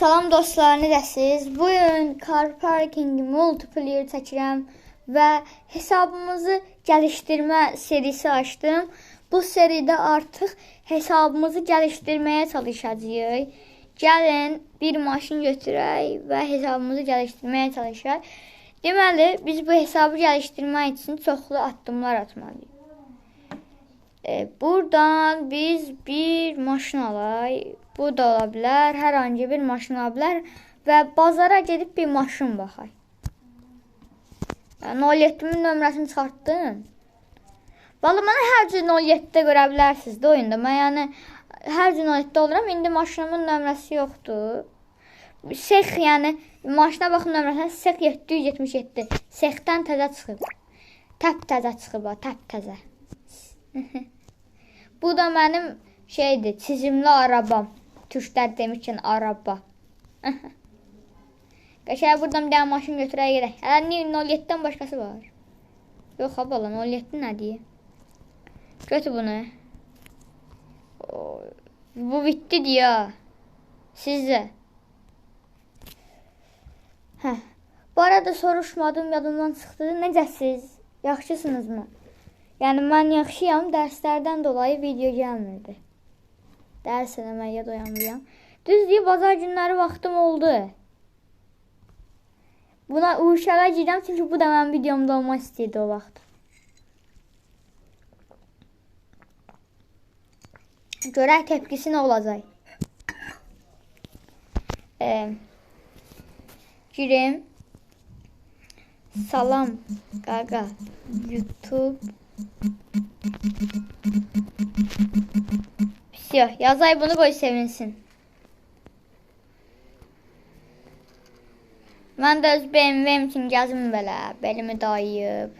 Salam dostlar, necəsiz? Bu gün Car Parking Multiplayer çəkirəm və hesabımızı gəlişdirmə serisi açdım. Bu seridə artıq hesabımızı gəlişdirməyə çalışacağıq. Gəlin bir maşın götürək və hesabımızı gəlişdirməyə çalışaq. Deməli, biz bu hesabı gəlişdirmək üçün çoxlu addımlar atmalıyıq. E, buradan biz bir maşın alay. Bu da ola bilər. Hər hansı bir maşın ola bilər və bazara gedib bir maşın. Yəni 07-min nömrəsini çıxartdım. Valla mənə hər cür 07-də görə bilərsiniz də oyunda. Mən yəni hər cür 07-də oluram. İndi maşınımın nömrəsi yoxdur. Sex yəni maşına baxın nömrəsinə Sex 777. Sexdən təzə çıxıb. Təp təzə çıxıb, təp təzə. Bu da mənim şeydir, çizimli arabam. Türklər demişkən araba. Qəşəng buradan bir dənə maşın götürək gedək. Hələ niyə 07-dən başqası var? Yox, ha bala, 07 nədir? Götür bunu. Bu bitti diye. Sizce? Hə. Bu arada soruşmadım, yadımdan çıxdı. Necəsiz? Yaxşısınızmı? Yəni mən yaxşıyam, dərslərdən dolayı video gəlmirdi. Dərs eləməyə doyanmıram. Düz deyib bazar günləri vaxtım oldu. Buna uyuşağa girəm çünki bu da mənim videomda olmaq istəyirdi o vaxt. Görək tepkisi nə olacaq. Ee, girim. Salam qaqa. YouTube istiyor. Yazay bunu koy sevinsin. Ben de öz BMW'm için gezdim böyle. Belimi dayayıp.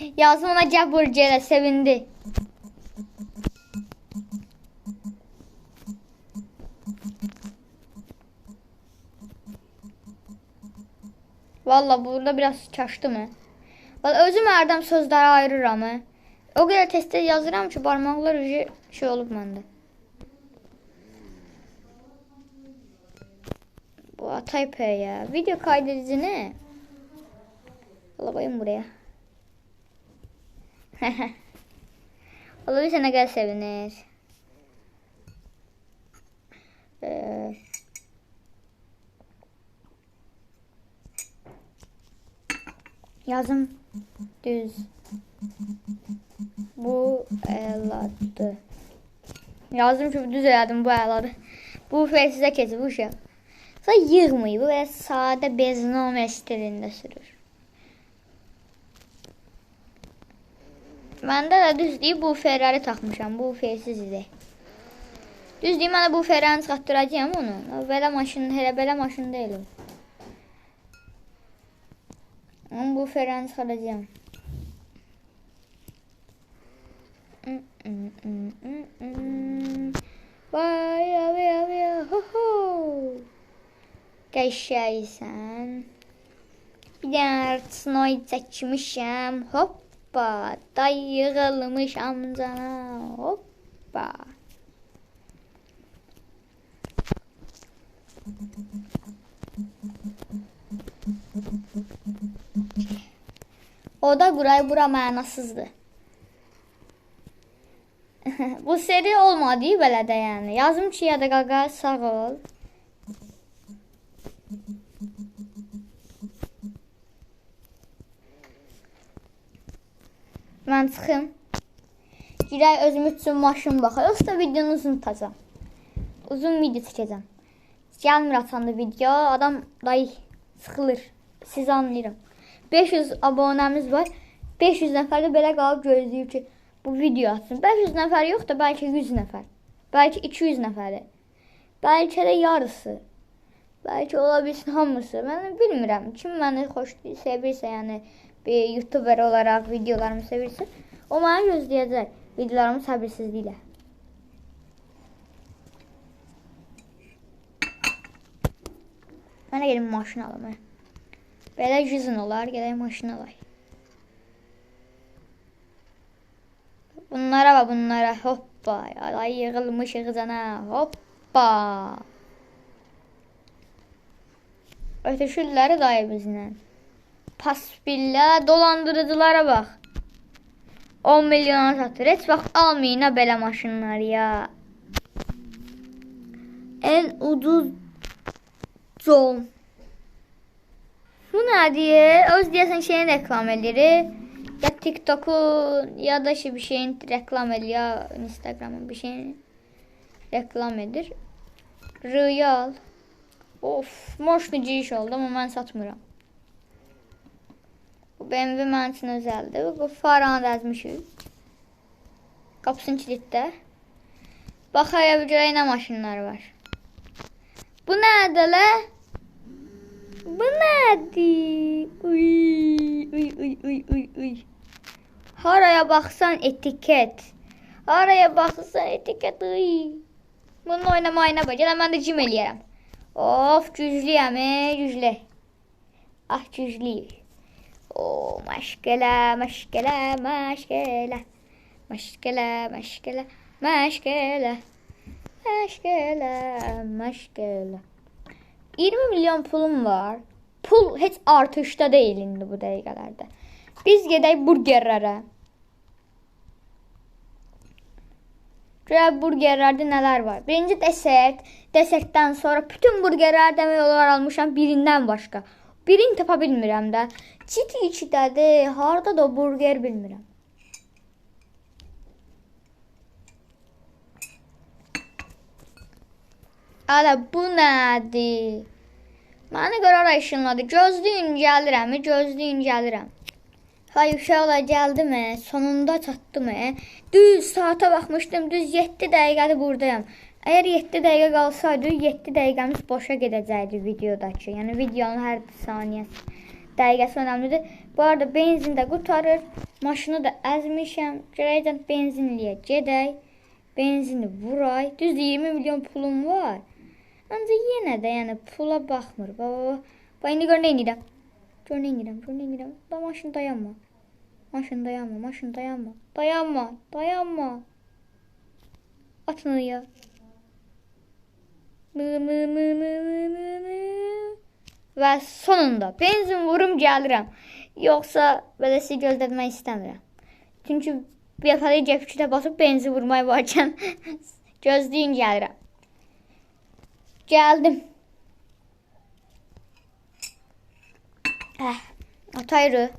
Yazım ona Caburcayla sevindi. Valla burada biraz çaşdı mı? Valla özüm erdem sözler ayırır ama. O qədər testdə yazıram ki, barmaqlar ucu şey olub məndə. Bu Atay P ya. Video kaydedicini. Valla bayım buraya. Bir sene gel sevinir. Yazım düz. Bu eladı. Yazdım ki düz elədim bu eladı. Bu fel sizə keçib bu şey. Sonra yığmayıb və sadə beznome stilində sürür. Məndə də düz deyib bu Ferrari taxmışam. Bu felsiz idi. Düz deyib mənə bu Ferrari çıxartdıracağam onu. Belə maşın, elə belə maşın deyil. Ama bu Ferrari çıxaracağam. Vay abi abi ho ho. Qəşəysən. Bir dənə snoy çəkmişəm. Hoppa. Da yığılmışam cana. Hoppa. O da burayı bura mənasızdır. Bu seri olmadı belə də yəni. Yazım ki, ya da qaqa sağ ol. Mən çıxım. Girək özüm üçün maşın baxaq. Yoxsa videonu uzun tutacam. Uzun video çəkəcəm. Gəlmir açanda video. Adam day sıxılır. Siz anlayıram. 500 abonəmiz var. 500 nəfər də belə qalıb gözləyir ki, bu video atsın. 500 nəfər yox da bəlkə 100 nəfər. Bəlkə 200 nəfəri. Bəlkə də yarısı. Bəlkə ola hamısı. Mən bilmirəm. Kim məni xoş sevirsə, yəni bir YouTuber olaraq videolarımı sevirsə, o məni gözləyəcək videolarımı səbirsizliklə. Mənə gelim maşın alım. Belə yüzün olar, gələk maşın alaq. Bunlara və bunlara hoppa. Ay yığılmışıq cana. Hoppa. Ötüşürlər dayı bizlə. Pasbillə dolandırıcılara bax. 10 milyona satır. Heç vaxt almayın ha belə maşınlar ya. En ucuz John. Bu nədir? Öz deyəsən şeyin reklam edir. Ya TikTok'u ya da şey bir şeyin reklam edir ya Instagram'ın bir şeyin reklam edir. Real. Of, moşnucu iş oldu ama mən satmıram. Bu BMW mənim üçün özəldir. Bu faranı da əzmişik. Qapısını kilitlə. Baxaya bir görək maşınlar var. Bu nədir lə? Bu nədir? Uy, uy, uy, uy, uy, uy. Haraya baxsan etiket. Haraya baxsan etiket. Uy. Bunun oynamayına bax. Gələn mən də cim eləyərəm. Of, güclüyəm, e, güclü. Ah, güclüyük. O, məşqələ, məşqələ, məşqələ. Məşqələ, məşqələ, məşqələ. Məşqələ, məşqələ. 20 milyon pulum var. Pul heç artışda deyil indi bu dəqiqələrdə. Biz gedək burgerlərə. Görək burgerlərdə nələr var. Birinci desert. Desertdən sonra bütün burgerlər demək olar almışam birindən başqa. Birini tapa bilmirəm də. City içdədir. Harda da burger bilmirəm. Ala bu nədir? Məni görə ora işınladı. Gözləyin gəlirəm, gözləyin gəlirəm. Hay uşaqlar gəldimi? Sonunda çatdımı? Düz saata baxmışdım. Düz 7 dəqiqədir burdayam. Əgər 7 dəqiqə qalsaydı, 7 dəqiqəmiz boşa gedəcəkdi videodakı. Yəni videonun hər saniyəsi, dəqiqəsi önəmlidir. Bu arada benzin də qurtarır. Maşını da əzmişəm. Gələcəm benzinliyə gedək. Benzini vuray. Düz 20 milyon pulum var. Ancaq yenə də yəni pula baxmır. Baba, bax indi gör nə edirəm. Gör nə edirəm, gör nə. Da maşın dayanma. Maşın dayanma, maşın dayanma. Dayanma, dayanma. Atını ya. Və sonunda benzin vurum gəlirəm. Yoxsa beləsi gözləmək istəmirəm. Çünki bir dəfə də cəpçidə basıb benzin vurmaya varkən gözləyin gəlirəm. Geldim. Eh, atayırı.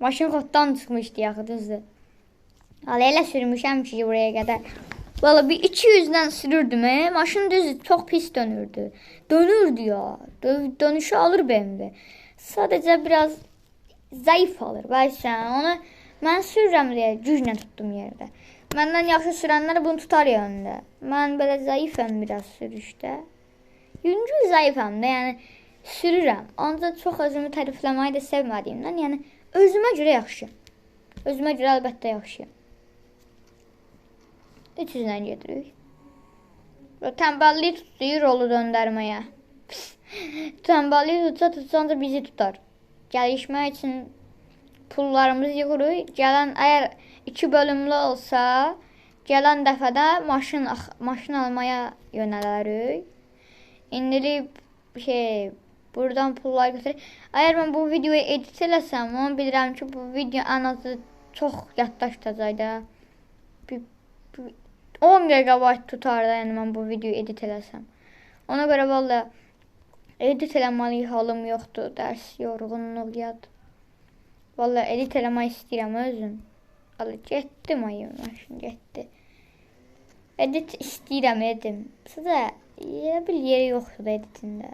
Maşın koddan çıxmışdı yaxı düzdür. Hala elə sürmüşəm ki buraya qədər. Valla bir 200-dən sürürdüm. E. Maşın düz çox pis dönürdü. Dönürdü ya. Dö dönüşü alır BMW. Sadəcə biraz zayıf alır. Bəlkə onu mən sürürəm deyə güclə tutdum yerdə. Məndən yaxşı sürənlər bunu tutar yanında. Mən belə zəifəm biraz sürüşdə. Yüngül zəifəm də, yəni sürürəm. Ancaq çox özümü tərifləməyi də sevmədiyimdən, yəni özümə görə yaxşıyam. Özümə görə əlbəttə yaxşıyam. 300-lə gedirik. Və tənbəllik tutuyor rolu döndərməyə. tənbəllik tutsa tutsa ancaq bizi tutar. Gəlişmək üçün pullarımızı yığırıq. Gələn əgər 2 bölümlü olsa, gələn dəfədə maşın maşın almaya yönələrik. İndilik şey buradan pullar götürək. Əgər mən bu videoyu edit eləsəm, onu bilirəm ki, bu video ən azı çox yaddaş tutacaq da. Bir, bir 10 GB tutar da, yəni mən bu videoyu edit eləsəm. Ona görə valla edit eləməli halım yoxdur. Dərs yorğunluq yad. Valla edit eləmək istəyirəm özüm. Valla getdim ayım maşın getdi. Edit istəyirəm edim. Sizə elə bir yeri yoxdur editində.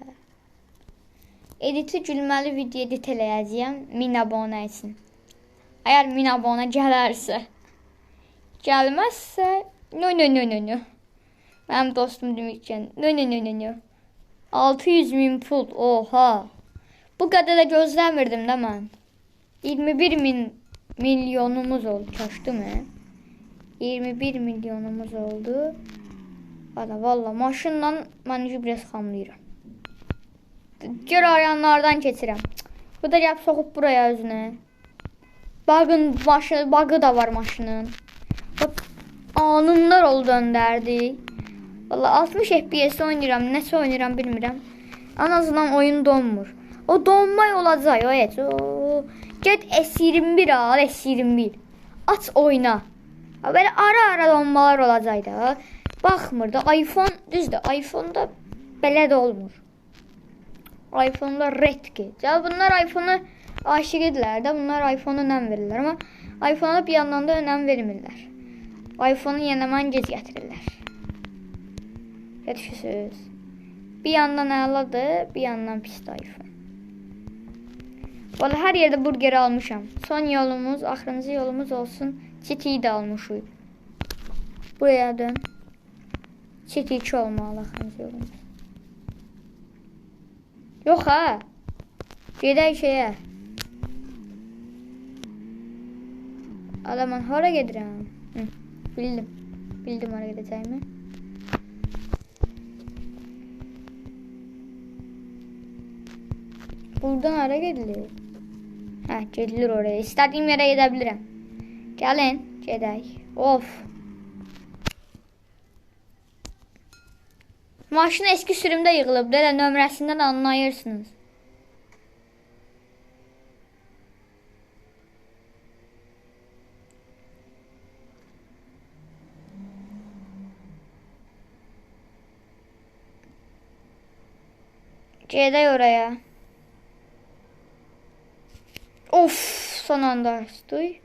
Editi gülməli video edit eləyəcəyəm 1000 abunə üçün. Əgər 1000 abunə gələrsə. Gəlməzsə, no no no no no. Mənim dostum deməkən, no no no no no. 600 min pul, oha. Bu qədər də gözləmirdim də mən. 21 min milyonumuz oldu. Çaşdı mı? 21 milyonumuz oldu. Valla valla maşınla mən biraz xamlayıram. Gör ayanlardan keçirəm. Bu da gəlib soxub buraya özünü. Bagın başı, bagı da var maşının. anında rol döndərdi. Valla 60 FPS oynayıram, nəsə oynayıram bilmirəm. En azından oyun donmur. O donma olacak evet. O, get S21 al S21. Aç oyna. Böyle ara ara donmalar olacak da. Baxmırdı. iPhone düzdür. iPhone'da belə də olmur. iPhone'da red ki. Ya bunlar iPhone'a aşık edirlər də. Bunlar iPhone'a önəm verirlər. Ama iPhone'a bir yandan da önəm vermirlər. iPhone'u yeniləmən gec gətirirlər. Yetişirsiniz. Bir yandan əladır, bir yandan pisdir iPhone. Valla her yerde burger almışam. Son yolumuz, axırıncı yolumuz olsun. Çitiyi də almışıq. Buraya dön. Çiti 2 olmalı yolumuz. Yox ha. Gedək şeyə. Adamın hara gedirəm? Bildim. Bildim hara gedəcəyimi. Buradan hara gedilir? Hə, gedilir oraya. İstədiyim yerə gedə bilirəm. Gəlin. Of. Maşın eski sürümdə yığılıb. Belə nömrəsindən anlayırsınız. Gedək oraya. Of, son anda açtı.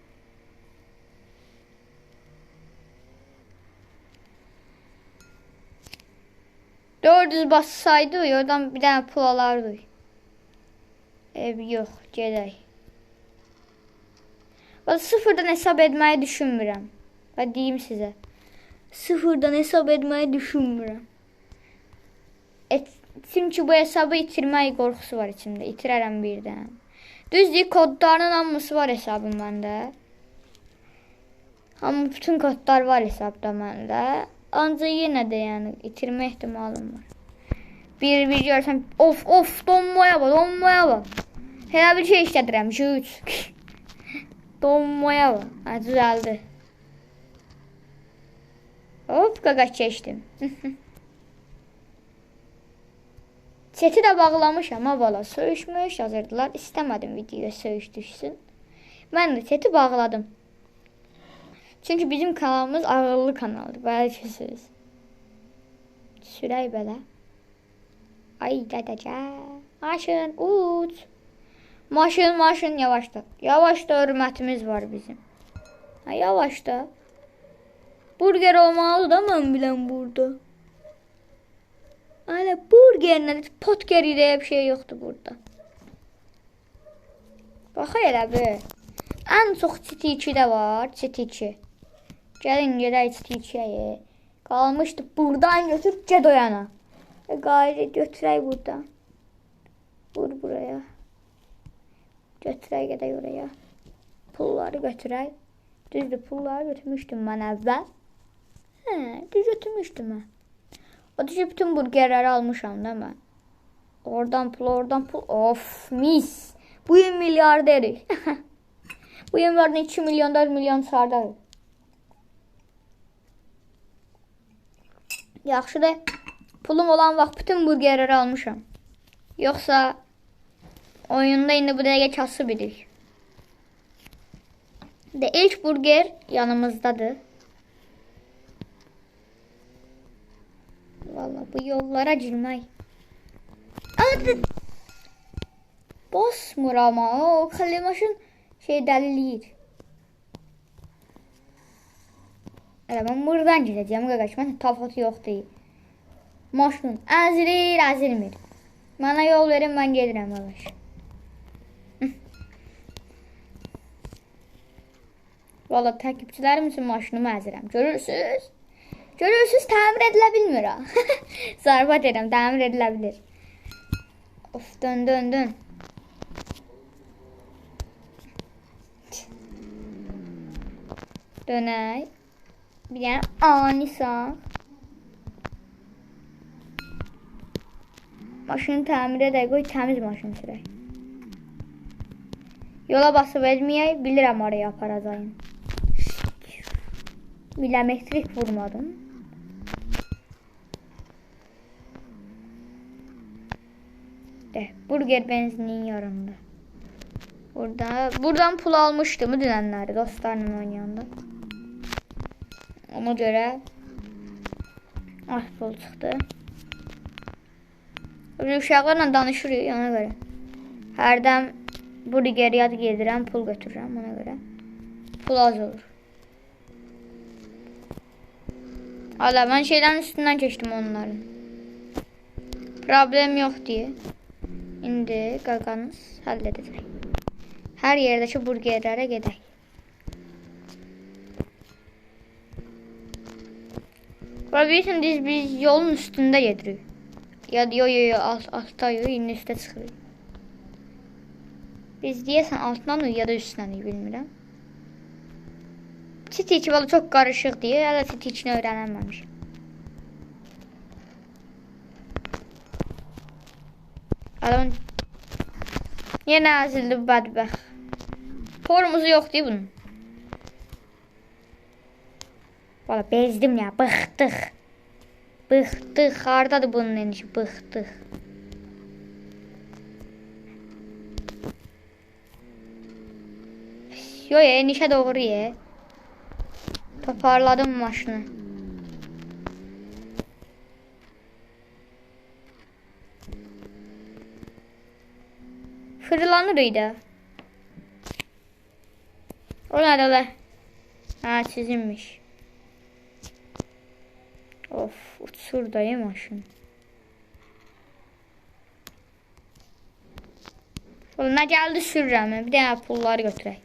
Yüz bassaydı oradan bir tane pul alardı. Ev yok, gedək. Valla sıfırdan hesap etmeyi düşünmürəm. Və deyim sizə. Sıfırdan hesap etmeyi düşünmürəm. Et, çünki bu hesabı itirmək qorxusu var içimdə. İtirərəm birdən. Düzdür, kodlarının hamısı var hesabım məndə. Amma bütün kodlar var hesabda məndə. Ancaq yenə də yəni itirmə ehtimalım var. Bir bir görsəm of of donmaya bax, donmaya bax. Elə bir şey işlədirəm, jüt. donmaya bax. Hə, düzəldi. Hop, qaqaç keçdim. Seti də bağlamışam ha bala. Söyüşmüş yazırdılar. İstəmədim videoya söyüş düşsün. Mən də seti bağladım. Çünki bizim kanalımız ağıllı kanaldır. Bəlkəsiz. Sürək belə. Ay dədəcə. Maşın uç. Maşın maşın yavaşla. Yavaşla hörmətimiz var bizim. Ha, yavaşla. Burger olmalı da mən bilən burada. Hala burgerlə potger ilə bir şey yoxdur burada. Bax elə bir. Ən çox City 2-də var, City 2. Gəlin gedək City 2-yə. Qalmışdı buradan götür get o yana. E, Qayri götürək buradan. Vur buraya. Götürək gedək oraya. Pulları götürək. Düzdür pulları götürmüşdüm mən əvvəl. Hə, düz götürmüşdüm mən. O düşü bütün burgerleri almışam değil mi? Oradan pul, oradan pul. Of mis. Bu yıl milyarderi. Bu yıllardan 2 milyon 4 milyon sardı. Yaxşı da pulum olan vaxt bütün burgerleri almışam. Yoksa oyunda indi bu dəqiqə kasıb idik. De ilk burger yanımızdadır. Vallahi bu yollara girmək. Basmır ama o kalimaşın şey dəliləyir. Elə mən buradan gedəcəm qardaş. Mən tafatı Maşın əzilir, əzilmir. Mənə yol verin, mən gedirəm qardaş. Valla takipçilərim üçün maşınımı əzirəm. Görürsüz? Görürsüz təmir edilə bilmir ha. Zarafat edirəm, təmir edilə bilir. Of dön dön dön. Dönək. Bir dənə ani Maşını təmir edək, qoy təmiz maşın sürək. Yola basıb etməyək, bilirəm oraya aparacağım. Milimetrik vurmadım. De, burger benzinin yanında. Burada buradan pul almıştım dünenlerde dostlarımla oynayanda. Ona göre ah pul çıktı. Uşaqlarla danışırıq ona göre. Hərdən burger yad gedirəm, pul götürürəm ona göre. Pul az olur. Hala ben şeylerin üstünden geçtim onların. Problem yok diye. İndi qaqanız həll edəcək. Hər yerdəki burgerlərə gedək. Və bilirsiniz biz yolun üstündə gedirik. Ya yo yo yo alt, altta yo indi üstə çıxırıq. Biz deyəsən altdan ya da üstdən bilmirəm. City 2 balı çok karışık diye ya da City 2'ni öğrenememiş. Adamın yine azildi badbəxt. Porumuzu yok değil bunun. Valla bezdim ya bıktık. Bıktık. Hardadır bunun enişi bıktık. Yo ya enişe doğru ye. Toparladım maşını. Fırlanırıydı. O nerede lan? Ha sizinmiş. Of uçsurdayım maşın. Sonra geldi sürürəm. Bir dənə pulları götürək.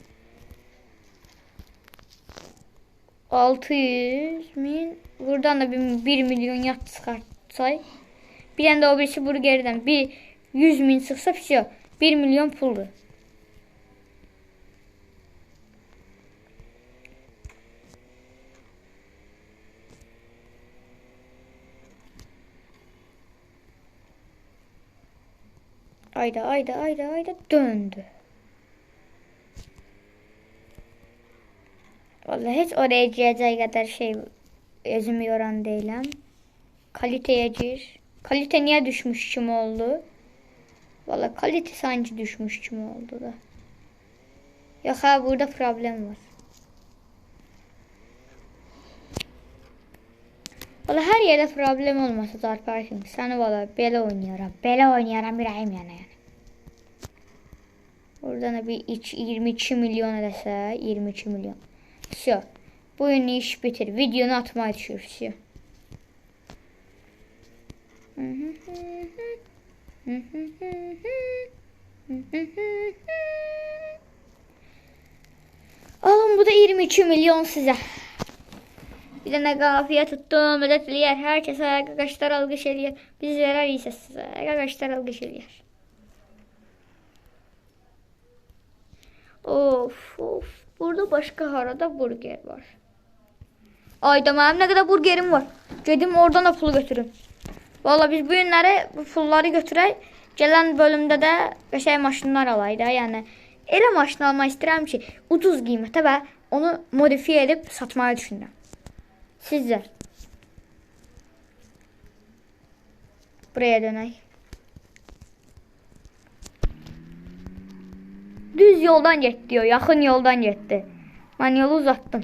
600 min. Buradan da 1 milyon yat çıkartsay. Bir tane de o birisi burgerden bir 100 min çıksa pişiyor. 1 milyon puldu. Ayda ayda ayda ayda döndü. Vallahi hiç oraya gireceği kadar şey özümü yoran değilim. Kaliteye gir. Kalite niye düşmüş kim oldu? Vallahi kalite sanki düşmüş kim oldu da. Yok ha burada problem var. Valla her yerde problem olmasa Dark Parking. Seni valla belə oynuyorum. Belə oynuyorum bir ayım yana yani. Buradan da bir iç 22 milyon eləsə 22 milyon. Все. Bu oyunu iş bitir. Videonu atmaya düşür. Все. Alın bu da 22 milyon size. Bir de kafiye tuttum. Medet yer. Herkese arkadaşlar algış ediyor. Biz verer ise size. Arkadaşlar algış ediyor. Of of. Burada başka harada burger var. Ayda mənim nə qədər burgerim var. Gedim oradan da pul götürüm. Valla biz bu günləri bu pulları götürək. Gələn bölümdə də qəşəng maşınlar alaydı. Yəni elə maşın almaq istəyirəm ki, ucuz qiymətə və onu modifiyə edib satmağı düşünürəm. Sizlər. Buraya dönək. Düz yoldan get diyor. Yakın yoldan gitti. Ben yolu uzattım.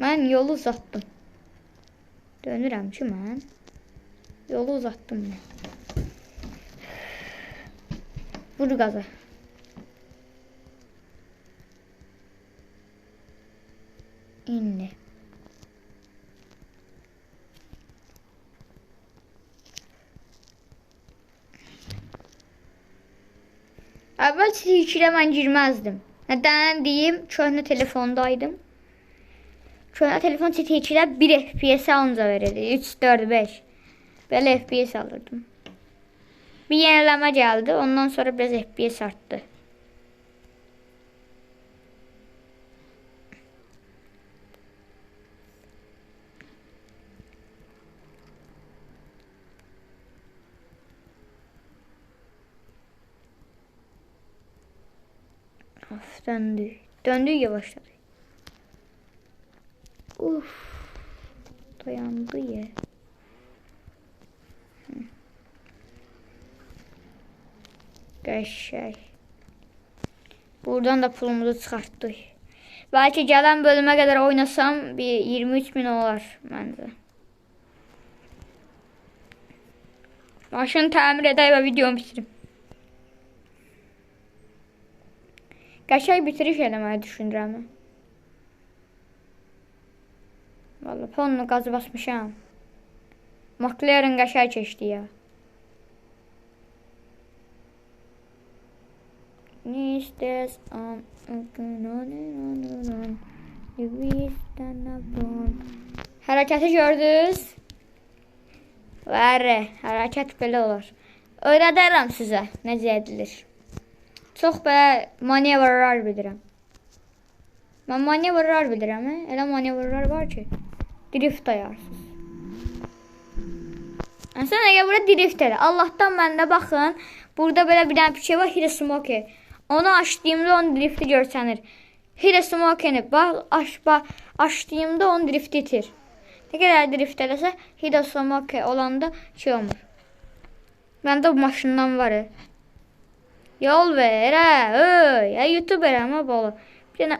Ben yolu uzattım. Dönürəm ki mən. Yolu uzattım mən. Vur qaza. İndi. Əvvəl Twitch-ə mən girməzdim. Nədən deyim, köhnə telefondaydım. Köhnə telefon Twitch-də 1 FPS alınca verirdi. 3, 4, 5. Belə FPS alırdım. Bir yeniləmə gəldi. Ondan sonra biraz FPS artdı. Of döndü. Döndü yavaşladı. Uf. Dayandı ya. Hı. Qəşəng. Buradan da pulumuzu çıxartdıq. Belki gelen bölüme kadar oynasam bir 23 bin olar bence. Maşını tamir edeyim ve videomu bitireyim. Qəşəng bitiriş eləməyi düşünürəm. mən. Vallahi ponunu qazı basmışam. McLaren qəşəng keçdi ya. Nistes on Hərəkəti gördünüz? Bəli, hərəkət belə olur. Öyrədərəm sizə necə edilir. Çox belə manevrlar bilirəm. Mən manevrlar bilirəm, hə? elə manevrlar var ki, drift ayarsınız. Sən əgər burada drift elə, Allahdan məndə baxın, burada belə bir dənə bir şey var, Hero Smoke. Onu açtığımda onun drifti görsənir. Hero Smoke'ni bax, aç, bax, açtığımda onun drifti itir. Ne kadar drift eləsə, Hero Smoke olanda şey olmur. Məndə bu maşından var. Yol ver, hə, öy, ya YouTuberəm ha bolu. Bir dənə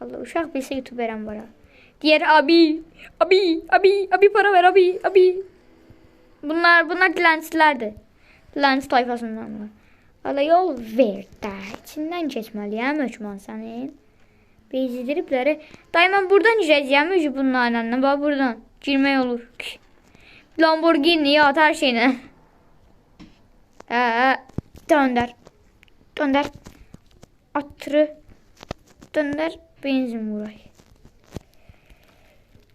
Allah uşaq bilsə YouTuberəm var. ha. Diğer abi, abi, abi, abi para ver abi, abi. Bunlar bunlar dilencilerdi. Dilenci tayfasından bunlar. Allah yol ver də. İçindən keçməliyəm hökman sənin. Bezdiriblər. Dayı mən buradan girəcəyəm ücü bunlarla. Bax buradan girmək olur. Lamborghini ya her şeyine. Ee, dönder. Dönder. Attırı. Dönder. Benzin vuray.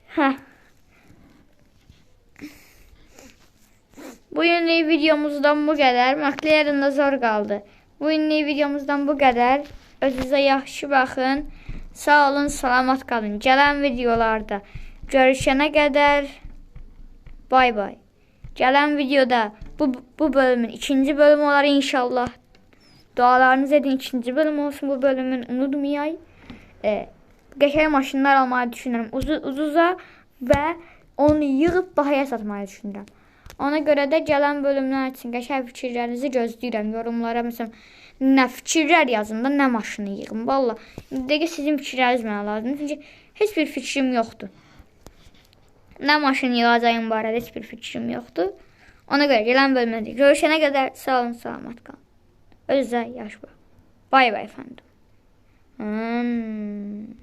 Heh. Bugünlük videomuzdan bu qədər. McLaren da zor qaldı. Bugünlük videomuzdan bu qədər. Özünüzə yaxşı baxın. Sağ olun, salamat qalın. Gələn videolarda görüşənə qədər bay bay. Gələn videoda bu bu bölümün ikinci bölümü olar inşallah. Dualarınız edin ikinci bölüm olsun bu bölümün unutmayay. Ee, maşınlar almayı düşünürəm. Uzu, uzuza və onu yığıb bahaya satmayı düşünürəm. Ona görə də gələn bölümlər üçün qəşəng fikirlərinizi gözləyirəm. Yorumlara məsələn nə fikirlər yazın da nə maşını yığım. Valla indi sizin fikirləriniz mənə lazımdır. Çünki heç bir fikrim yoxdur. Nə maşın yığacağım barədə heç bir fikrim yoxdur. Ona göre gelen bölümde görüşene kadar sağ olun selamet kalın. Özel Yaşbı. Bay bay efendim. Hmm.